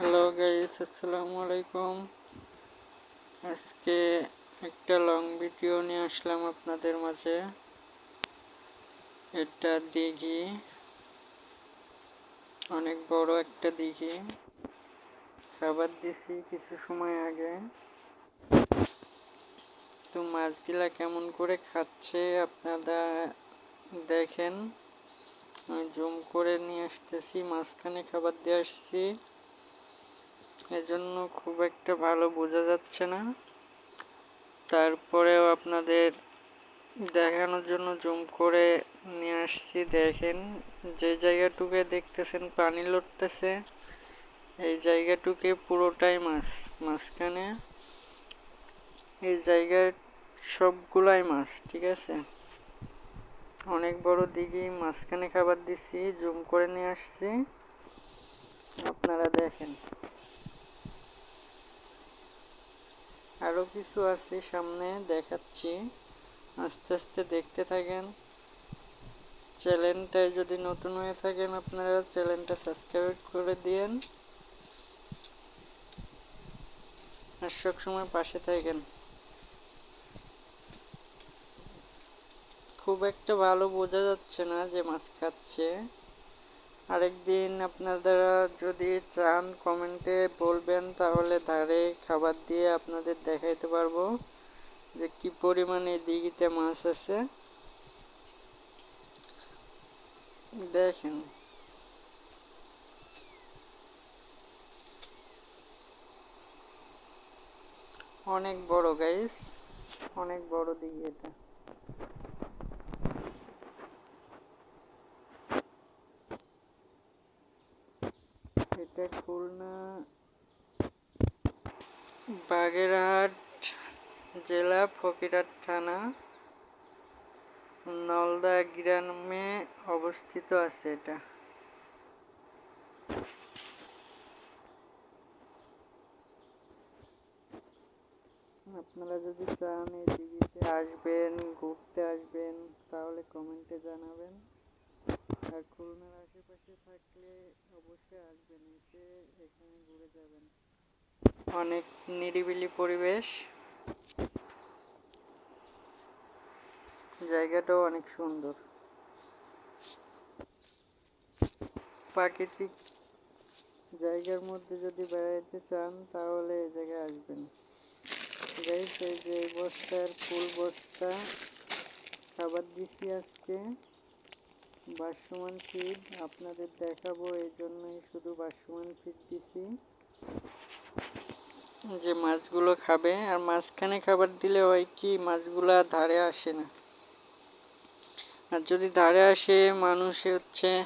Hello guys, আসসালামু আলাইকুম। আজকে একটা লং ভিডিও নিয়ে আসলাম আপনাদের মাঝে। এটা দিঘি। অনেক বড় একটা দিঘি। খাবার দিছি কিছু সময় আগে। তো মাছগুলা কেমন করে খাচ্ছে আপনারা দেখেন। আমি জুম করে নিয়ে আসতেছি, মাঝখানে খাবার দিয়ে আসছি। এজন্য খুব একটা ভালো বোঝা যাচ্ছে না। তারপরেও আপনাদের দেখানোর জন্য জুম করে নিয়ে আসছি, দেখেন। যে জায়গাটুকে দেখতেছেন, পানি লড়তেছে, এই জায়গাটুকে পুরোটাই মাছ, মাঝখানে এই জায়গার সবগুলাই মাছ, ঠিক আছে? অনেক বড় দিঘি, মাঝখানে খাবার দিছি, জুম করে নিয়ে আসছি। আপনারা দেখেন। আরও কিছু আছে সামনে, দেখাচ্ছি। আস্তে আস্তে দেখতে থাকেন। চ্যানেলটায় যদি নতুন হয়ে থাকেন, আপনারা চ্যানেলটা সাবস্ক্রাইব করে দিয়েন। আর সবসময় পাশে থাকেন। খুব একটা ভালো বোঝা যাচ্ছে না যে মাছ খাচ্ছে। আরেকদিন আপনারা যদি চান কমেন্টে বলবেন, তাহলে ধারে খাবার দিয়ে আপনাদের দেখাইতে পারব যে কি পরিমাণে দিঘিতে মাছ আছে। দেখেন। অনেক বড় গাইস অনেক বড় দিঘি এটা। এটা খুলনা, বাগেরহাট জেলা, ফকিরহাট থানা, নলদা গ্রামে অবস্থিত আছে এটা। আপনারা যদি চান এই দিঘিতে আসবেন, ঘুরতে আসবেন, তাহলে কমেন্টে জানাবেন। আর খুলনার আশেপাশে থাকলে অবশ্যই আসবেন, এসে এখানে ঘুরে যাবেন। অনেক নিরিবিলি পরিবেশ। জায়গাটাও অনেক সুন্দর। প্রাকৃতিক জায়গার মধ্যে যদি বেড়াইতে চান, তাহলে এই জায়গায় আসবেন। গাইস এই যে বস্তার ফুল বস্তা, খাবার দিছি আজকে। বাসমান ফিড আপনাদের দেখাবো এই জন্যই শুধু বাসমান ফিড দিছি। যে মাছগুলো খাবে, আর মাঝখানে খাবার দিলে হয় কি, মাছগুলো ধারে আসে না। আর যদি ধারে আসে, মানুষ হচ্ছে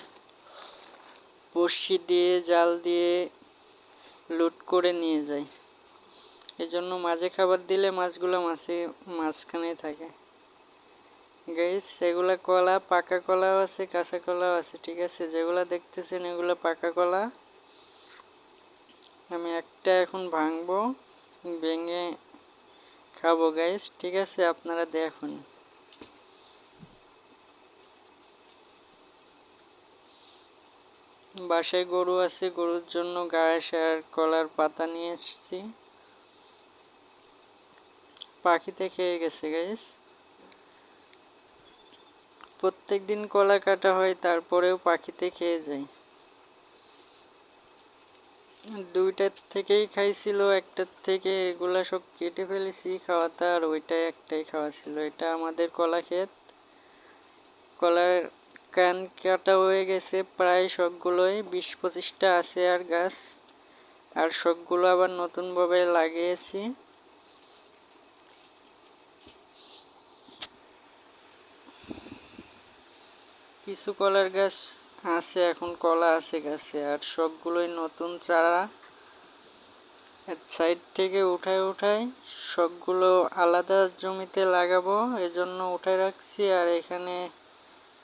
বড়শি দিয়ে, জাল দিয়ে লুট করে নিয়ে যায়। এজন্য মাঝে খাবার দিলে মাছগুলো মাছে মাঝখানে থাকে। গাইস, সেগুলা কলা, পাকা কলাও আছে, কাঁচা কলাও আছে, ঠিক আছে? যেগুলা দেখতেছেন, এগুলো পাকা কলা। আমি একটা এখন ভাঙবো, ভেঙে খাব, গাইস, ঠিক আছে? আপনারা দেখুন। বাসায় গরু আছে, গরুর জন্য ঘাস আর কলার পাতা নিয়ে এসেছি। পাখিতে খেয়ে গেছে, গাইস। প্রত্যেক দিন কলা কাটা হয়, তারপরেও পাখিতে খেয়ে যায় দুইটার থেকেই খাইছিল, একটার থেকে এগুলা সব কেটে ফেলেছি, খাওয়াতে আর ওইটাই একটাই খাওয়া ছিল। এটা আমাদের কলা ক্ষেত। কলার কান কাটা হয়ে গেছে প্রায় সবগুলোই, বিশ পঁচিশটা আছে আর গাছ। আর সবগুলো আবার নতুনভাবে লাগিয়েছি। কিছু কলার গাছ আছে, এখন কলা আছে গাছে, আর সবগুলোই নতুন চারা। সাইড থেকে উঠায় উঠায় সবগুলো আলাদা জমিতে লাগাবো, এজন্য উঠায় রাখছি, আর এখানে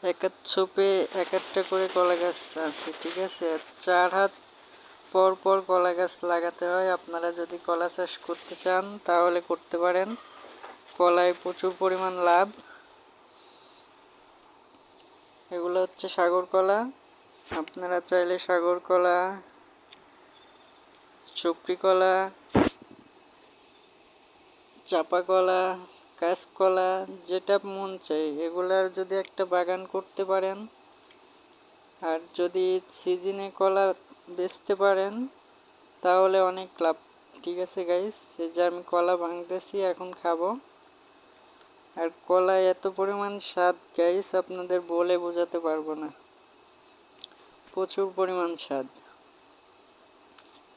এক ছোপে এক একটা করে কলা গাছ আছে, ঠিক আছে? চার হাত পর পর কলা গাছ লাগাতে হয়, আপনারা যদি কলা চাষ করতে চান তাহলে করতে পারেন। কলায় প্রচুর পরিমাণ লাভ। এগুলো হচ্ছে সাগর কলা। আপনারা চাইলে সাগর কলা, চুপড়ি কলা, চাপা কলা যেটা মন চাই, এগুলার যদি একটা বাগান করতে পারেন, আর যদি সিজনে কলা বেচতে পারেন, তাহলে অনেক লাভ। ঠিক আছে গাইস এই যে আমি কলা ভাঙতেছি, এখন খাব। আর কলা এত পরিমাণ স্বাদ গাইস আপনাদের বলে বোঝাতে পারব না। প্রচুর পরিমাণ স্বাদ।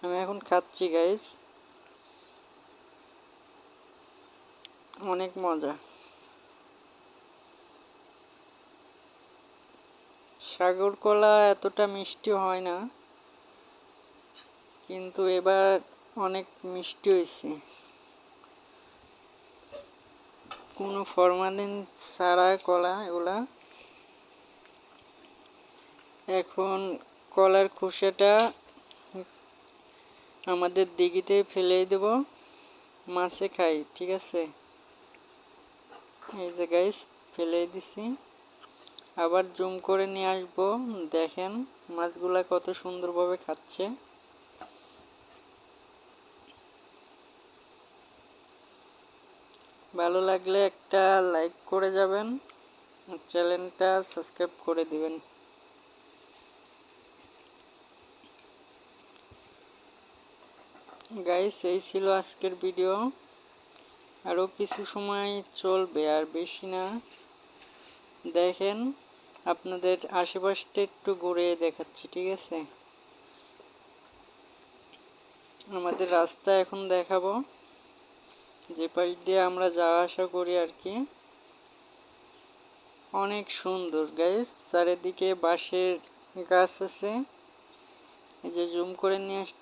আমি এখন খাচ্ছি গাইস অনেক মজা। সাগর কলা এতটা মিষ্টি হয় না, কিন্তু এবার অনেক মিষ্টি হয়েছে। কোনো ফরমালিন ছাড়া কলা এগুলা। এখন কলার খোসাটা আমাদের দিঘিতে ফেলে দেব, মাছে খাই, ঠিক আছে? এই যে গাইস ফেলে দিছি। আবার জুম করে নিয়ে আসব, দেখেন মাছগুলা কত সুন্দরভাবে খাচ্ছে। ভালো লাগলে একটা লাইক করে যাবেন, চ্যানেলটা সাবস্ক্রাইব করে দিবেন। গাইস এই ছিল আজকের ভিডিও আরও কিছু সময় চলবে, আর বেশি না। দেখেন, আপনাদের আশেপাশটা একটু ঘুরে দেখাচ্ছি, ঠিক আছে? আমাদের রাস্তা এখন দেখাবো। যে পাশ দিয়ে আমরা যাওয়া আসা করি আর কি। অনেক সুন্দর গাইস চারিদিকে বাঁশের গাছ আছে। এই যে জুম করে নিয়ে আসতে